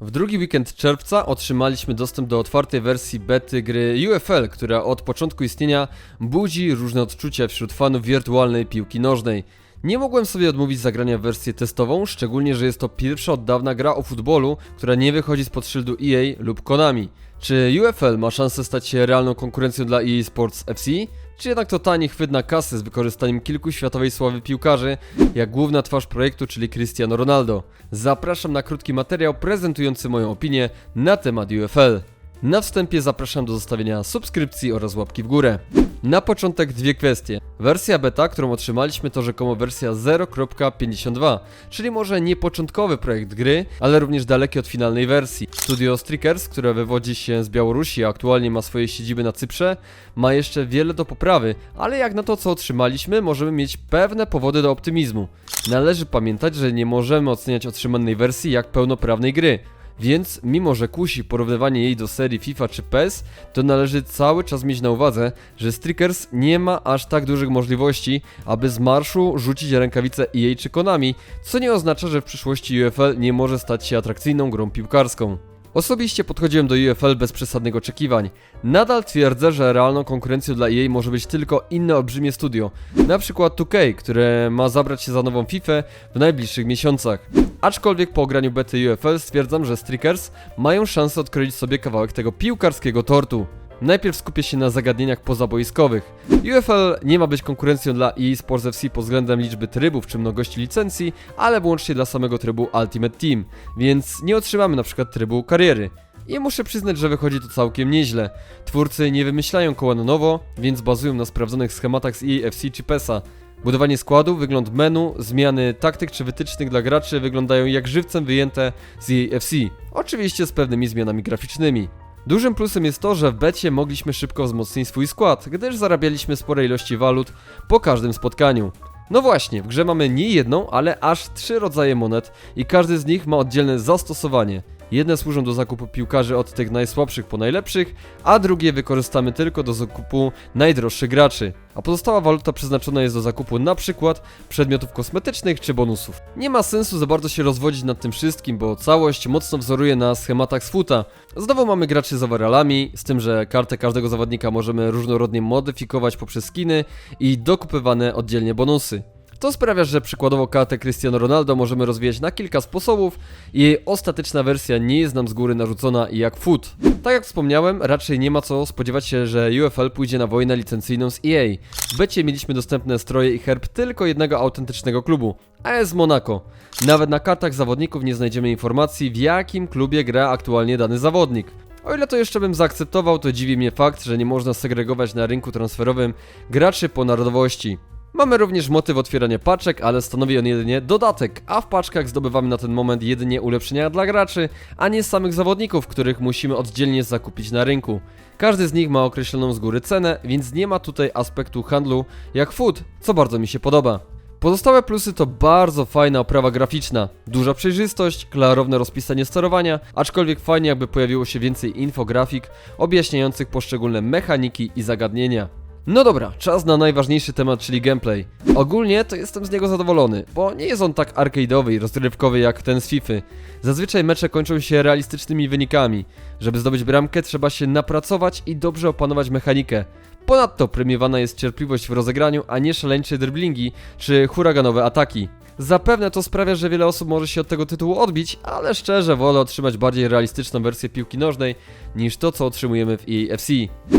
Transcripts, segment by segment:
W drugi weekend czerwca otrzymaliśmy dostęp do otwartej wersji bety gry UFL, która od początku istnienia budzi różne odczucia wśród fanów wirtualnej piłki nożnej. Nie mogłem sobie odmówić zagrania w wersję testową, szczególnie, że jest to pierwsza od dawna gra o futbolu, która nie wychodzi spod szyldu EA lub Konami. Czy UFL ma szansę stać się realną konkurencją dla EA Sports FC? Czy jednak to tani chwyt na kasy z wykorzystaniem kilku światowej sławy piłkarzy, jak główna twarz projektu, czyli Cristiano Ronaldo? Zapraszam na krótki materiał prezentujący moją opinię na temat UFL. Na wstępie zapraszam do zostawienia subskrypcji oraz łapki w górę. Na początek dwie kwestie. Wersja beta, którą otrzymaliśmy to rzekomo wersja 0.52, czyli może nie początkowy projekt gry, ale również daleki od finalnej wersji. Studio Strikers, które wywodzi się z Białorusi, a aktualnie ma swoje siedziby na Cyprze, ma jeszcze wiele do poprawy, ale jak na to co otrzymaliśmy, możemy mieć pewne powody do optymizmu. Należy pamiętać, że nie możemy oceniać otrzymanej wersji jak pełnoprawnej gry. Więc, mimo że kusi porównywanie jej do serii FIFA czy PES, to należy cały czas mieć na uwadze, że Strikers nie ma aż tak dużych możliwości, aby z marszu rzucić rękawice EA czy Konami, co nie oznacza, że w przyszłości UFL nie może stać się atrakcyjną grą piłkarską. Osobiście podchodziłem do UFL bez przesadnych oczekiwań. Nadal twierdzę, że realną konkurencją dla EA może być tylko inne olbrzymie studio, na przykład 2K, które ma zabrać się za nową FIFA w najbliższych miesiącach. Aczkolwiek po ograniu bety UFL stwierdzam, że Strikers mają szansę odkroić sobie kawałek tego piłkarskiego tortu. Najpierw skupię się na zagadnieniach pozaboiskowych. UFL nie ma być konkurencją dla EA Sports FC pod względem liczby trybów czy mnogości licencji, ale wyłącznie dla samego trybu Ultimate Team, więc nie otrzymamy przykład trybu kariery. I muszę przyznać, że wychodzi to całkiem nieźle. Twórcy nie wymyślają koła na nowo, więc bazują na sprawdzonych schematach z EA FC czy PESA. Budowanie składu, wygląd menu, zmiany taktyk czy wytycznych dla graczy wyglądają jak żywcem wyjęte z EA FC. Oczywiście z pewnymi zmianami graficznymi. Dużym plusem jest to, że w becie mogliśmy szybko wzmocnić swój skład, gdyż zarabialiśmy spore ilości walut po każdym spotkaniu. No właśnie, w grze mamy nie jedną, ale aż trzy rodzaje monet i każdy z nich ma oddzielne zastosowanie. Jedne służą do zakupu piłkarzy od tych najsłabszych po najlepszych, a drugie wykorzystamy tylko do zakupu najdroższych graczy. A pozostała waluta przeznaczona jest do zakupu przykład przedmiotów kosmetycznych czy bonusów. Nie ma sensu za bardzo się rozwodzić nad tym wszystkim, bo całość mocno wzoruje na schematach z futa. Znowu mamy graczy z overallami, z tym, że kartę każdego zawodnika możemy różnorodnie modyfikować poprzez skiny i dokupywane oddzielnie bonusy. To sprawia, że przykładowo kartę Cristiano Ronaldo możemy rozwijać na kilka sposobów i jej ostateczna wersja nie jest nam z góry narzucona jak foot. Tak jak wspomniałem, raczej nie ma co spodziewać się, że UFL pójdzie na wojnę licencyjną z EA. W becie mieliśmy dostępne stroje i herb tylko jednego autentycznego klubu, AS Monaco. Nawet na kartach zawodników nie znajdziemy informacji w jakim klubie gra aktualnie dany zawodnik. O ile to jeszcze bym zaakceptował, to dziwi mnie fakt, że nie można segregować na rynku transferowym graczy po narodowości. Mamy również motyw otwierania paczek, ale stanowi on jedynie dodatek, a w paczkach zdobywamy na ten moment jedynie ulepszenia dla graczy, a nie samych zawodników, których musimy oddzielnie zakupić na rynku. Każdy z nich ma określoną z góry cenę, więc nie ma tutaj aspektu handlu jak food, co bardzo mi się podoba. Pozostałe plusy to bardzo fajna oprawa graficzna, duża przejrzystość, klarowne rozpisanie sterowania, aczkolwiek fajnie jakby pojawiło się więcej infografik objaśniających poszczególne mechaniki i zagadnienia. No dobra, czas na najważniejszy temat, czyli gameplay. Ogólnie to jestem z niego zadowolony, bo nie jest on tak arcade'owy i rozrywkowy jak ten z FIFA. Zazwyczaj mecze kończą się realistycznymi wynikami. Żeby zdobyć bramkę trzeba się napracować i dobrze opanować mechanikę. Ponadto premiowana jest cierpliwość w rozegraniu, a nie szaleńcze driblingi czy huraganowe ataki. Zapewne to sprawia, że wiele osób może się od tego tytułu odbić, ale szczerze wolę otrzymać bardziej realistyczną wersję piłki nożnej niż to, co otrzymujemy w EA FC.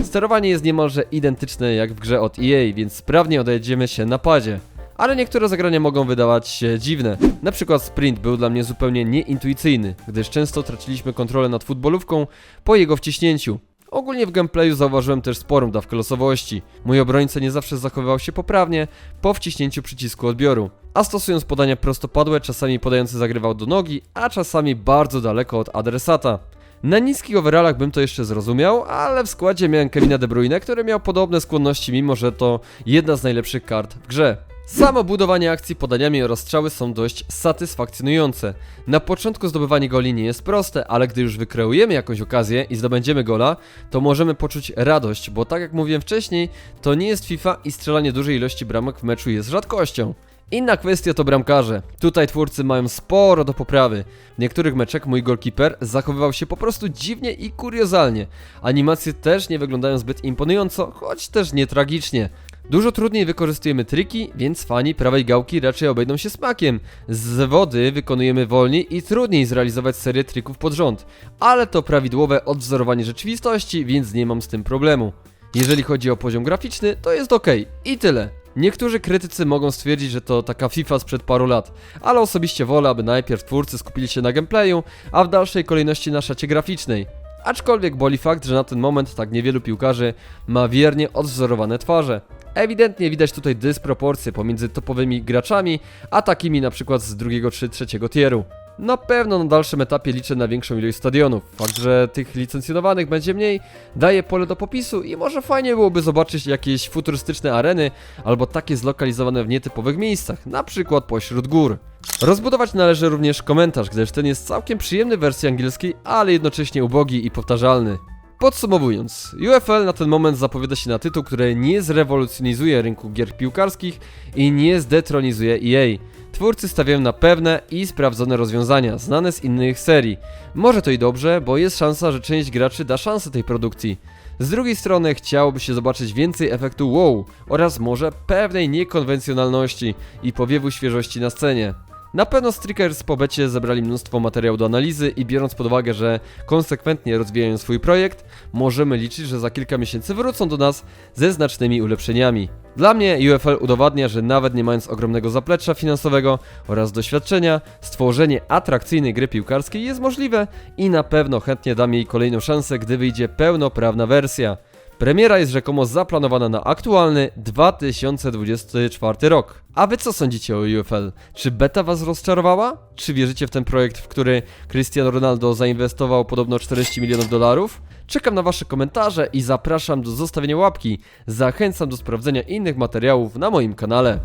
Sterowanie jest niemalże identyczne jak w grze od EA, więc sprawnie odejdziemy się na padzie. Ale niektóre zagrania mogą wydawać się dziwne. Na przykład sprint był dla mnie zupełnie nieintuicyjny, gdyż często traciliśmy kontrolę nad futbolówką po jego wciśnięciu. Ogólnie w gameplayu zauważyłem też sporą dawkę losowości. Mój obrońca nie zawsze zachowywał się poprawnie po wciśnięciu przycisku odbioru. A stosując podania prostopadłe, czasami podający zagrywał do nogi, a czasami bardzo daleko od adresata. Na niskich overallach bym to jeszcze zrozumiał, ale w składzie miałem Kevina De Bruyne, który miał podobne skłonności, mimo że to jedna z najlepszych kart w grze. Samo budowanie akcji podaniami oraz strzały są dość satysfakcjonujące. Na początku zdobywanie goli nie jest proste, ale gdy już wykreujemy jakąś okazję i zdobędziemy gola, to możemy poczuć radość, bo tak jak mówiłem wcześniej, to nie jest FIFA i strzelanie dużej ilości bramek w meczu jest rzadkością. Inna kwestia to bramkarze. Tutaj twórcy mają sporo do poprawy. W niektórych meczach mój goalkeeper zachowywał się po prostu dziwnie i kuriozalnie. Animacje też nie wyglądają zbyt imponująco, choć też nie tragicznie. Dużo trudniej wykorzystujemy triki, więc fani prawej gałki raczej obejdą się smakiem. Z wody wykonujemy wolniej i trudniej zrealizować serię trików pod rząd, ale to prawidłowe odwzorowanie rzeczywistości, więc nie mam z tym problemu. Jeżeli chodzi o poziom graficzny, to jest ok. I tyle. Niektórzy krytycy mogą stwierdzić, że to taka FIFA sprzed paru lat, ale osobiście wolę, aby najpierw twórcy skupili się na gameplayu, a w dalszej kolejności na szacie graficznej. Aczkolwiek boli fakt, że na ten moment tak niewielu piłkarzy ma wiernie odwzorowane twarze. Ewidentnie widać tutaj dysproporcje pomiędzy topowymi graczami, a takimi na przykład z drugiego czy trzeciego tieru. Na pewno na dalszym etapie liczę na większą ilość stadionów. Fakt, że tych licencjonowanych będzie mniej, daje pole do popisu i może fajnie byłoby zobaczyć jakieś futurystyczne areny albo takie zlokalizowane w nietypowych miejscach, na przykład pośród gór. Rozbudować należy również komentarz, gdyż ten jest całkiem przyjemny w wersji angielskiej, ale jednocześnie ubogi i powtarzalny. Podsumowując, UFL na ten moment zapowiada się na tytuł, który nie zrewolucjonizuje rynku gier piłkarskich i nie zdetronizuje EA. Twórcy stawiają na pewne i sprawdzone rozwiązania, znane z innych serii. Może to i dobrze, bo jest szansa, że część graczy da szansę tej produkcji. Z drugiej strony chciałoby się zobaczyć więcej efektu wow oraz może pewnej niekonwencjonalności i powiewu świeżości na scenie. Na pewno Strikers po becie zebrali mnóstwo materiału do analizy i biorąc pod uwagę, że konsekwentnie rozwijają swój projekt, możemy liczyć, że za kilka miesięcy wrócą do nas ze znacznymi ulepszeniami. Dla mnie UFL udowadnia, że nawet nie mając ogromnego zaplecza finansowego oraz doświadczenia, stworzenie atrakcyjnej gry piłkarskiej jest możliwe i na pewno chętnie dam jej kolejną szansę, gdy wyjdzie pełnoprawna wersja. Premiera jest rzekomo zaplanowana na aktualny 2024 rok. A wy co sądzicie o UFL? Czy beta was rozczarowała? Czy wierzycie w ten projekt, w który Cristiano Ronaldo zainwestował podobno 40 milionów dolarów? Czekam na wasze komentarze i zapraszam do zostawienia łapki. Zachęcam do sprawdzenia innych materiałów na moim kanale.